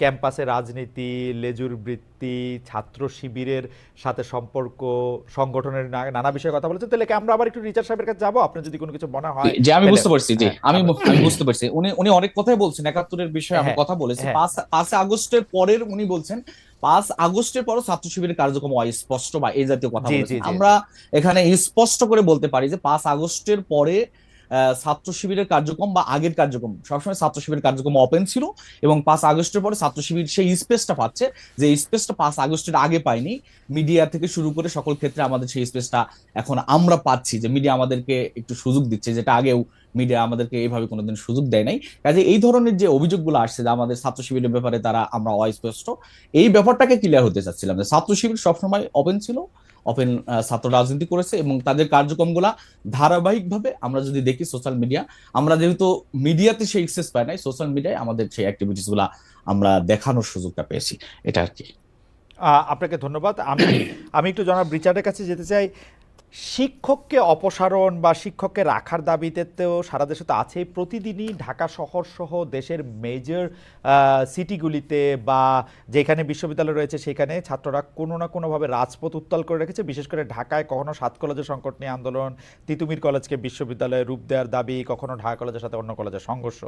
ক্যাম্পাসে রাজনীতি লেজুর বৃত্তি ছাত্র শিবিরের সাথে সম্পর্ক সংগঠনের নানা বিষয়ে কথা বলেছেন। তাহলে আমরা আবার একটু রিচার্ড সাহেবের কাছে যাব? আপনার যদি কোনো কিছু মনে হয় যে আমি বুঝতে পারছি যে হ্যাঁ, আমি আমি বুঝতে পারছি। উনি উনি অনেক কথাই বলছেন একাত্তরের বিষয়ে আমি হ্যাঁ, কথা বলেছি। হ্যাঁ। পাঁচ পাঁচ আগস্টের পরের উনি বলছেন পাঁচ আগস্টের পরও ছাত্র শিবিরের কার্যক্রম অস্পষ্ট বা এই জাতীয় কথা। আমরা এখানে স্পষ্ট করে বলতে পারি যে পাঁচ আগস্টের পরে ছাত্র শিবিরের কার্যক্রম বা আগের কার্যক্রম। সবসময় ছাত্র শিবিরের কার্যক্রম ওপেন ছিল এবং পাঁচ আগস্টের পরে ছাত্র শিবির সেই স্পেসটা পাচ্ছে যে স্পেসটা পাঁচ আগস্টের আগে পায়নি। মিডিয়া থেকে শুরু করে সকল ক্ষেত্রে আমাদের সেই স্পেসটা এখন আমরা পাচ্ছি যে মিডিয়া আমাদেরকে একটু সুযোগ দিচ্ছে, যেটা আগেও মিডিয়া আমাদেরকে এইভাবে কোনোদিন সুযোগ দেয় নাই। কাজে এই ধরনের যে অভিযোগগুলো আসছে যে আমাদের ছাত্র শিবিরের ব্যাপারে তারা আমরা অস্পষ্ট, এই ব্যাপারটাকে ক্লিয়ার হতে চাচ্ছিলাম যে ছাত্র শিবির সবসময় ওপেন ছিল। ওপেন ছাত্র রাজনীতি করেছে এবং তাদের কার্যক্রমগুলা ধারাবাহিকভাবে আমরা যদি দেখি সোশ্যাল মিডিয়া আমরা যেহেতু মিডিয়াতে সেই এক্সেস পাই নাই সোশ্যাল মিডিয়ায় আমাদের সেই অ্যাক্টিভিটিসগুলা আমরা দেখানোর সুযোগটা পেয়েছি। এটা আর কি। আপনাকে ধন্যবাদ। আমি আমি একটু জনাব রিচার্ডের কাছে যেতে চাই। শিক্ষককে অপসারণ বা শিক্ষককে রাখার দাবিতে তো সারা দেশে তো আছেই। প্রতিদিনই ঢাকা শহর সহ দেশের মেজর সিটিগুলিতে বা যেখানে বিশ্ববিদ্যালয় রয়েছে সেখানে ছাত্ররা কোনো না কোনোভাবে রাজপথ উত্তাল করে রেখেছে। বিশেষ করে ঢাকায় কখনো সাত কলেজের সংকট নিয়ে আন্দোলন, তিতুমির কলেজকে বিশ্ববিদ্যালয়ে রূপ দেওয়ার দাবি, কখনো ঢাকা কলেজের সাথে অন্য কলেজের সংঘর্ষ।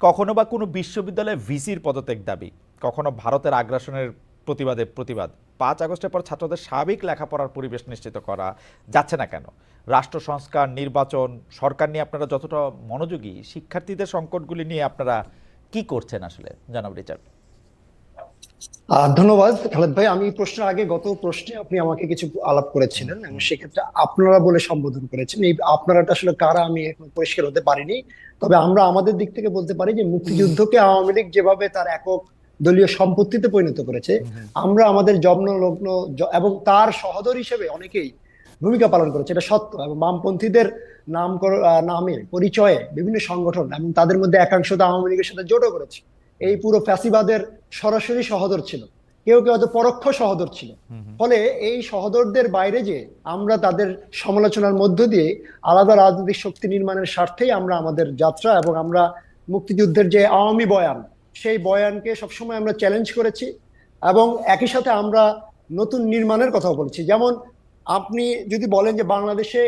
কখনো বা কোনো বিশ্ববিদ্যালয়ে ভিসির পদত্যাগ দাবি, কখনো ভারতের আগ্রাসনের প্রতিবাদে প্রতিবাদ। পাঁচ আগস্টের পর ছাত্রদের স্বাভাবিক লেখাপড়ার পরিবেশ নিশ্চিত করা যাচ্ছে না কেন? রাষ্ট্র সংস্কার, নির্বাচন, সরকার নিয়ে আপনারা যতটা মনোযোগী, শিক্ষার্থীদের সংকটগুলি নিয়ে আপনারা কি করছেন আসলে? জানাব রিচার্ড। ধন্যবাদ, খালেদ ভাই। আমি প্রশ্নের আগে গত প্রশ্নে আপনি আমাকে কিছু আলাপ করেছিলেন সেক্ষেত্রে আপনারা বলে সম্বোধন করেছেন। এই আপনারাটা আসলে কারা আমি এখন পরিষ্কার হতে পারিনি। তবে আমরা আমাদের দিক থেকে বলতে পারি যে মুক্তিযুদ্ধকে আওয়ামী লীগ যেভাবে তার একক দলীয় সম্পত্তিতে পরিণত করেছে। আমরা আমাদের জন্ম লগ্ন এবং তার সহদর হিসেবে অনেকেই ভূমিকা পালন করেছে। এটা সত্য এবং বামপন্থীদের নাম নামে পরিচয়ে বিভিন্ন সংগঠন এবং তাদের মধ্যে একাংশ তো আওয়ামী লীগের সাথে জোটও করেছে। এই পুরো ফ্যাসিবাদের সরাসরি সহদর ছিল। কেউ কেউ হয়তো পরোক্ষ সহদর ছিল। ফলে এই সহদরদের বাইরে যে আমরা তাদের সমালোচনার মধ্য দিয়ে আলাদা রাজনৈতিক শক্তি নির্মাণের স্বার্থেই আমরা আমাদের যাত্রা এবং আমরা মুক্তিযুদ্ধের যে আওয়ামী বয়ান সেই বয়ানকে সবসময় আমরা চ্যালেঞ্জ করেছি এবং একই সাথে আমরা নতুন নির্মাণের কথাও বলেছি। যেমন আপনি যদি বলেন যে বাংলাদেশে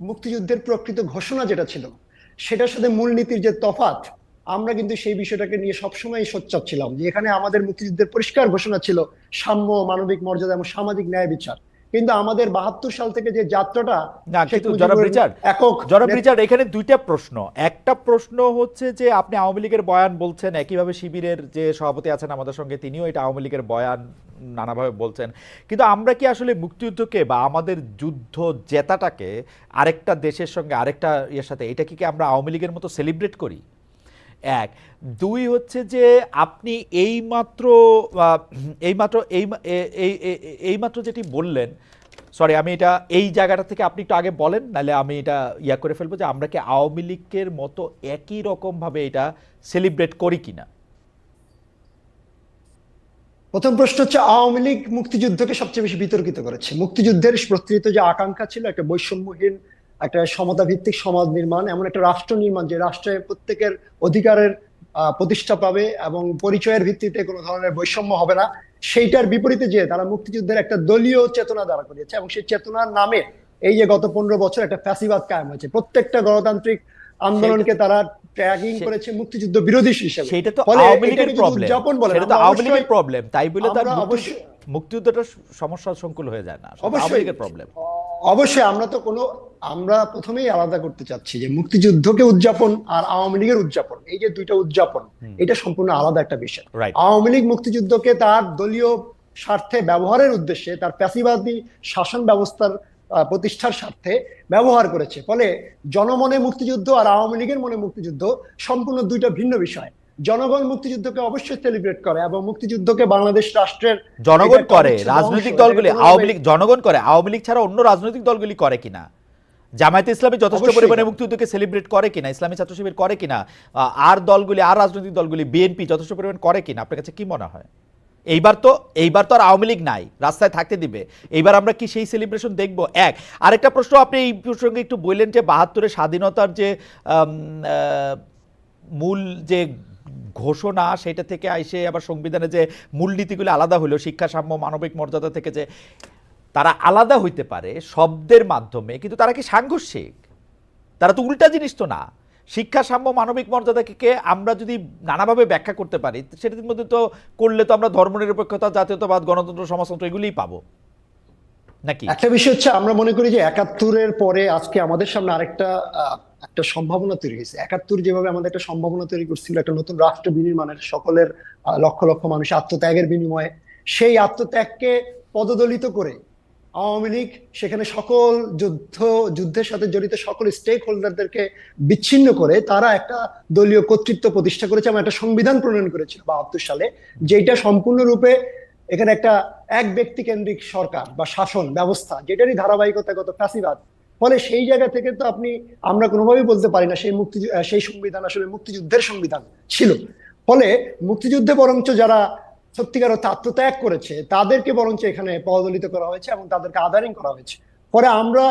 মুক্তিযুদ্ধের প্রকৃত ঘোষণা যেটা ছিল, সেটার সাথে মূলনীতির যে তফাৎ, আমরা কিন্তু সেই বিষয়টাকে নিয়ে সবসময় সোচ্চার ছিলাম যে এখানে আমাদের মুক্তিযুদ্ধের পরিষ্কার ঘোষণা ছিল সাম্য, মানবিক মর্যাদা এবং সামাজিক ন্যায় বিচার। কিন্তু আমাদের বাহাত্তর সাল থেকে যে যাত্রাটা একক জনাব রিচার্ড এখানে দুইটা প্রশ্ন। একটা প্রশ্ন হচ্ছে যে আপনি আওয়ামী লীগের বয়ান বলছেন একইভাবে শিবিরের যে সভাপতি আছেন আমাদের সঙ্গে তিনিও এটা আওয়ামী লীগের বয়ান নানাভাবে বলছেন। কিন্তু আমরা কি আসলে মুক্তিযুদ্ধকে বা আমাদের যুদ্ধ জেতাটাকে আরেকটা দেশের সঙ্গে আরেকটা ইয়ের সাথে এটা কি কি আমরা আওয়ামী লীগের মতো সেলিব্রেট করি? এক। দুই হচ্ছে যে আপনি এইমাত্র এইমাত্র, এই এই- এই- এই- এইমাত্র যেটি বললেন, সরি, আমি এটা এই জায়গাটা থেকে আপনি একটু আগে বলেন, নাহলে আমি এটা ইয়া করে ফেলব যে আমরা কি আওয়ামী লীগের মতো একই রকমভাবে এটা সেলিব্রেট করি কিনা? প্রথম প্রশ্ন হচ্ছে, আওয়ামী লীগ মুক্তিযুদ্ধকে সবচেয়ে বেশি বিতর্কিত করেছে। মুক্তিযুদ্ধের প্রকৃত যে আকাঙ্ক্ষা ছিল, একটা বৈষম্যহীন একটা সমতা ভিত্তিক সমাজ নির্মাণ এমন একটা রাষ্ট্র নির্মাণ যে রাষ্ট্রে প্রত্যেকের অধিকারের প্রতিষ্ঠা পাবে এবং পরিচয়ের ভিত্তিতে কোনো ধরনের বৈষম্য হবে না। সেইটার বিপরীতে যে তারা মুক্তিযুদ্ধের একটা দলীয় চেতনা দ্বারা করিয়েছে এবং সেই চেতনার নামে এই যে গত পনেরো বছর একটা ফ্যাসিবাদ কায়েম হয়েছে। প্রত্যেকটা গণতান্ত্রিক আন্দোলনকে তারা ট্র্যাকিং করেছে মুক্তিযুদ্ধ বিরোধী হিসেবে। সেটা তো আওয়ামী লীগের প্রবলেম সেটা তো আওয়ামী লীগের প্রবলেম তাই বলে তার অবশ্যই- মুক্তিযুদ্ধটা সমস্যা সংকুল হয়ে যায় না। আওয়ামী অবশ্যই। লীগের প্রবলেম অবশ্যই আমরা তো কোনো আমরা প্রথমেই আলাদা করতে চাচ্ছি যে মুক্তিযুদ্ধকে উদযাপন আর আওয়ামী লীগের উদযাপন এই যে দুইটা উদযাপন এটা সম্পূর্ণ আলাদা একটা বিষয়। আওয়ামী লীগ মুক্তিযুদ্ধকে তার দলীয় স্বার্থে ব্যবহারের উদ্দেশ্যে তার ফ্যাসিবাদী শাসন ব্যবস্থার প্রতিষ্ঠার স্বার্থে ব্যবহার করেছে। ফলে জনমনে মুক্তিযুদ্ধ আর আওয়ামী লীগের মনে মুক্তিযুদ্ধ সম্পূর্ণ দুইটা ভিন্ন বিষয়। জনগণ মুক্তিযুদ্ধকে অবশ্যই সেলিব্রেট করে এবং মুক্তিযুদ্ধকে বাংলাদেশ রাষ্ট্রের জনগণ করে রাজনৈতিক দলগুলি আওয়ামী লীগ জনগণ করে আওয়ামী লীগ ছাড়া অন্য রাজনৈতিক দলগুলি করে কিনা? জামায়াতে ইসলামী যথেষ্ট পরিমাণে। মুক্তিযুদ্ধকে সেলিব্রেট করে কিনা? ইসলামী ছাত্র শিবির করে কিনা? আর দলগুলি আর রাজনৈতিক দলগুলি বিএনপি যথেষ্ট পরিমাণ করে কিনা? আপনার কাছে কি মনে হয়? এইবার তো এইবার তো আর আওয়ামী লীগ নাই রাস্তায় থাকতে দিবে। এইবার আমরা কি সেই সেলিব্রেশন দেখব? এক আরেকটা প্রশ্ন আপনি এই প্রসঙ্গে একটু বললেন যে বাহাত্তরের স্বাধীনতার যে মূল যে ঘোষণা সেটা থেকে আইসে আবার সংবিধানে যে মূলনীতিগুলো আলাদা হলো, শিক্ষা, সাম্য, মানবিক মর্যাদা থেকে যে তারা আলাদা হইতে পারে শব্দের মাধ্যমে, কিন্তু তারা কি সাংঘর্ষিক? তারা তো উল্টা জিনিস তো না। শিক্ষা, সাম্য, মানবিক মর্যাদাকে আমরা যদি নানাভাবে ব্যাখ্যা করতে পারি, সেটার মধ্যে তো করলে তো আমরা ধর্মনিরপেক্ষতা জাতীয়তাবাদ, গণতন্ত্র, সমাজতন্ত্র এগুলিই পাবো। নাকি? একটা বিষয় হচ্ছে, আমরা মনে করি যে একাত্তরের পরে আজকে আমাদের সামনে আরেকটা একটা সম্ভাবনা তৈরি হয়েছে। একাত্তর যেভাবে আমাদের একটা সম্ভাবনা তৈরি করছিল, একটা নতুন রাষ্ট্র বিনির্মাণের সকলের লক্ষ লক্ষ মানুষ আত্মত্যাগের বিনিময়ে, সেই আত্মত্যাগকে পদদলিত করে আওয়ামী লীগ সেখানে সকল যুদ্ধ, যুদ্ধের সাথে জড়িত সকল স্টেক হোল্ডারদেরকে বিচ্ছিন্ন করে তারা একটা দলীয় কর্তৃত্ব প্রতিষ্ঠা করেছে এবং একটা সংবিধান প্রণয়ন করেছিল বাহাত্তর সালে যেটা সম্পূর্ণরূপে এখানে একটা এক ব্যক্তি কেন্দ্রিক সরকার বা শাসন ব্যবস্থা, যেটারই ধারাবাহিকতা গত ফ্যাসিবাদ ফলে সেই জায়গা থেকে তো আপনি, আমরা কোনোভাবেই বলতে পারি না সেই মুক্তি, সেই সংবিধান আসলে মুক্তিযুদ্ধের সংবিধান ছিল। ফলে মুক্তিযুদ্ধে বরঞ্চ যারা সত্যিকার অর্থে আত্মত্যাগ করেছে, তাদেরকে বরঞ্চ এখানে পদদলিত করা হয়েছে এবং তাদেরকে আদারিং করা হয়েছে। পরে আমরা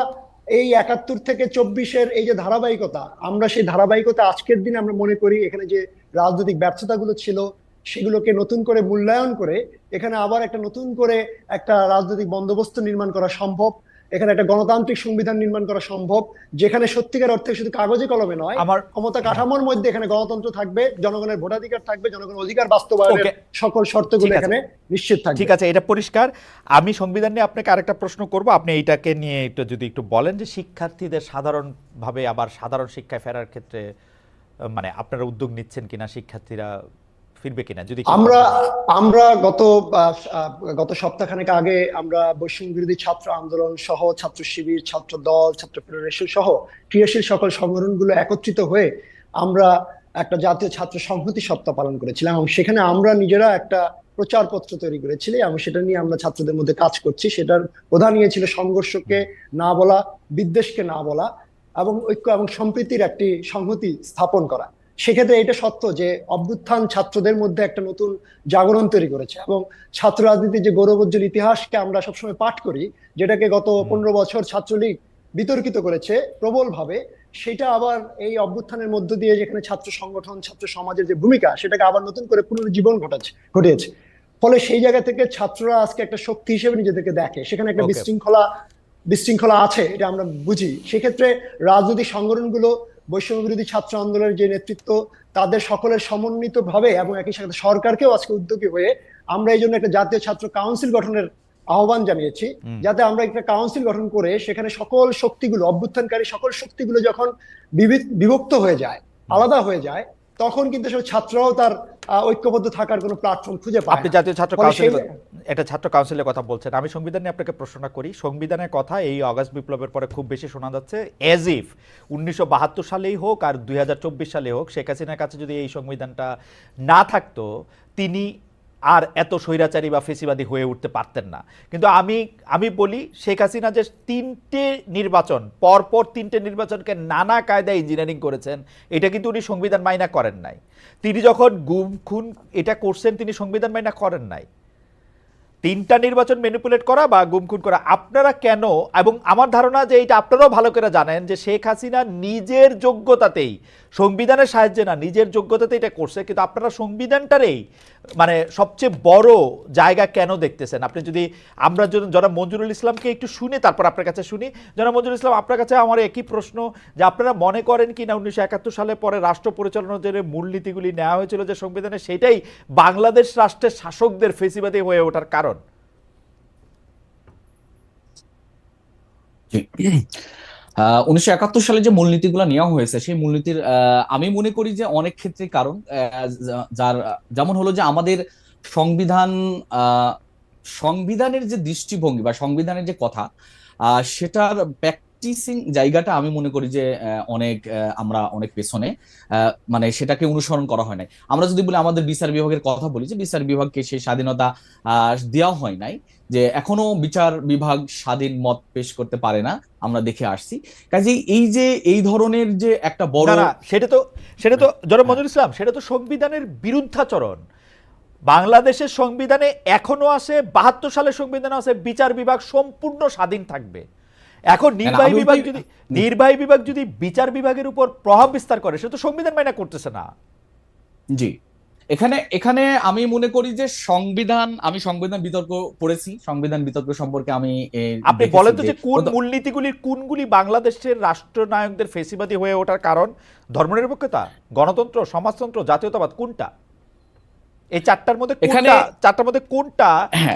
এই একাত্তর থেকে চব্বিশের এই যে ধারাবাহিকতা, আমরা সেই ধারাবাহিকতা আজকের দিনে আমরা মনে করি এখানে যে রাজনৈতিক ব্যর্থতাগুলো ছিল, সেগুলোকে নতুন করে মূল্যায়ন করে, এখানে আবার একটা নতুন করে একটা রাজনৈতিক বন্দোবস্ত নির্মাণ করা সম্ভব। এখানে একটা গণতান্ত্রিক সংবিধান নির্মাণ করা সম্ভব যেখানে সত্যিকার অর্থে শুধু কাগজে কলমে নয় আমার ক্ষমতা কাঠামোর মধ্যে এখানে গণতন্ত্র থাকবে জনগণের ভোটাধিকার থাকবে জনগণের অধিকার বাস্তবায়নের সকল শর্তগুলো এখানে নিশ্চিত থাকবে। ঠিক আছে এটা পরিষ্কার। আমি সংবিধান নিয়ে আপনাকে আরেকটা প্রশ্ন করব। আপনি এইটাকে নিয়ে একটু যদি একটু বলেন যে শিক্ষার্থীদের সাধারণভাবে আবার সাধারণ শিক্ষায় ফেরার ক্ষেত্রে মানে আপনারা উদ্যোগ নিচ্ছেন কিনা শিক্ষার্থীরা ফিরবে কিনা যদি আমরা আমরা গত গত সপ্তাহখানেক আগে আমরা বৈষম্য বিরোধী ছাত্র আন্দোলন সহ ছাত্র শিবির ছাত্র দল ছাত্র ফেডারেশন সহ ক্রিয়াশীল সকল সংগঠনগুলো একত্রিত হয়ে আমরা একটা জাতীয় ছাত্র সংহতি সপ্তাহ পালন করেছিলাম এবং সেখানে আমরা নিজেরা একটা প্রচারপত্র তৈরি করেছিলাম এবং সেটা নিয়ে আমরা ছাত্রদের মধ্যে কাজ করছি। সেটার প্রধান ইয়ে ছিল সংঘর্ষকে না বলা বিদ্বেষকে না বলা এবং ঐক্য এবং সম্প্রীতির একটি সংহতি স্থাপন করা। সেক্ষেত্রে এটা সত্য যে অভ্যুত্থান ছাত্রদের মধ্যে একটা নতুন জাগরণ তৈরি করেছে এবং ছাত্র রাজনীতির যে গৌরবোজ্জ্বল ইতিহাসকে আমরা সবসময় পাঠ করি যেটাকে গত পনেরো বছর ছাত্রলীগ বিতর্কিত করেছে প্রবলভাবে সেটা আবার এই অভ্যুত্থানের মধ্য দিয়ে যেখানে ছাত্র সংগঠন ছাত্র সমাজের যে ভূমিকা সেটাকে আবার নতুন করে পুনর্জীবন ঘটাচ্ছে ঘটিয়েছে। ফলে সেই জায়গা থেকে ছাত্ররা আজকে একটা শক্তি হিসেবে নিজেদেরকে দেখে সেখানে একটা বিশৃঙ্খলা বিশৃঙ্খলা আছে এটা আমরা বুঝি। সেক্ষেত্রে রাজনৈতিক সংগঠনগুলো বৈষম্য বিরোধী ছাত্র আন্দোলনের যে নেতৃত্ব তাদের সকলের সমন্বিত ভাবে এবং একই সাথে সরকারকেও আজকে উদ্যোগী হয়ে আমরা এই জন্য একটা জাতীয় ছাত্র কাউন্সিল গঠনের আহ্বান জানিয়েছি। যাতে আমরা একটা কাউন্সিল গঠন করে সেখানে সকল শক্তিগুলো অভ্যুত্থানকারী সকল শক্তিগুলো যখন বিভক্ত হয়ে যায় আলাদা হয়ে যায় তখন কিন্তু সব ছাত্ররাও তার ঐক্যবদ্ধ থাকার কোনো প্ল্যাটফর্ম খুঁজে পায় আপনি জাতীয় ছাত্র কাউন্সিল এটা ছাত্র কাউন্সিলের কথা বলছেন। আমি সংবিধান নিয়ে আপনাকে প্রশ্নটা করি। সংবিধানের কথা এই অগাস্ট বিপ্লবের পরে খুব বেশি শোনা যাচ্ছে। এজ ইফ উনিশশো বাহাত্তর সালেই হোক আর দুই হাজার চব্বিশ সালে হোক শেখ হাসিনার কাছে যদি এই সংবিধানটা না থাকতো তিনি আর এত স্বৈরাচারী বা ফেসিবাদী হয়ে উঠতে পারতেন না। কিন্তু আমি আমি বলি শেখ হাসিনা যে তিনটে নির্বাচন, পরপর তিনটে নির্বাচনকে নানা কায়দায় ইঞ্জিনিয়ারিং করেছেন, এটা কিন্তু উনি সংবিধান মাইনা করেন নাই। তিনি যখন গুম, খুন এটা করছেন, তিনি সংবিধান মাইনা করেন নাই। তিনটা নির্বাচন ম্যানিপুলেট করা বা গুমখুন করা, আপনারা কেন? এবং আমার ধারণা যে এটা আপনারাও ভালো করে জানেন যে শেখ হাসিনা নিজের যোগ্যতাতেই, সংবিধানের সাহায্যে না, নিজের যোগ্যতাতে এটা করছে, কিন্তু আপনারা সংবিধানটারেই মানে সবচেয়ে বড় জায়গা কেন দেখতেছেন? আপনি যদি, আমরা যারা মঞ্জুরুল ইসলামকে একটু শুনে, তারপর আপনার কাছে শুনি। যারা মঞ্জুরুল ইসলাম, আপনার কাছে আমার একই প্রশ্ন যে আপনারা মনে করেন কি না উনিশশো একাত্তর সালে পরে রাষ্ট্র পরিচালনার যে মূলনীতিগুলি নেওয়া হয়েছিল যে সংবিধানে, সেটাই বাংলাদেশ রাষ্ট্রের শাসকদের ফেসিবাদী হয়ে ওঠার কারণ। উনিশশো একাত্তর সালে যে মূলনীতিগুলো নেওয়া হয়েছে, সেই মূলনীতির আমি মনে করি যে অনেক ক্ষেত্রে কারণ যার, যেমন হলো যে আমাদের সংবিধান সংবিধানের যে দৃষ্টিভঙ্গি বা সংবিধানের যে কথা সেটার প্র্যাকটিসিং জায়গাটা আমি মনে করি যে অনেক আমরা অনেক পেছনে মানে সেটাকে অনুসরণ করা হয় নাই। আমরা যদি বলি আমাদের বিচার বিভাগের কথা বলি যে বিচার বিভাগকে সেই স্বাধীনতা দেওয়া হয় নাই যে এখনও বিচার বিভাগ স্বাধীন মত পেশ করতে পারে না আমরা দেখে আসছি। কাজেই এই যে এই ধরনের যে একটা বড় সেটা তো সেটা তো জনাব মঞ্জুর ইসলাম সেটা তো সংবিধানের বিরুদ্ধাচরণ। বাংলাদেশের সংবিধানে এখনও আছে বাহাত্তর সালের সংবিধানে আছে বিচার বিভাগ সম্পূর্ণ স্বাধীন থাকবে। এখন নির্বাহী বিভাগ যদি নির্বাহী বিভাগ যদি বিচার বিভাগের উপর প্রভাব বিস্তার করে সে তো সংবিধান মাইনা করতেছে না। জি। এখানে এখানে আমি মনে করি যে সংবিধান আমি সংবিধান বিতর্ক পড়েছি। সংবিধান বিতর্ক সম্পর্কে আমি আপনি বলেন তো যে কোন মূলনীতিগুলির কোনগুলি বাংলাদেশের রাষ্ট্রনায়কদের ফেসিবাদী হয়ে ওঠার কারণ? ধর্মনিরপেক্ষতা গণতন্ত্র সমাজতন্ত্র জাতীয়তাবাদ কোনটা? এই চারটার মধ্যে কোনটা এখানে- চারটার মধ্যে কোনটা হ্যাঁ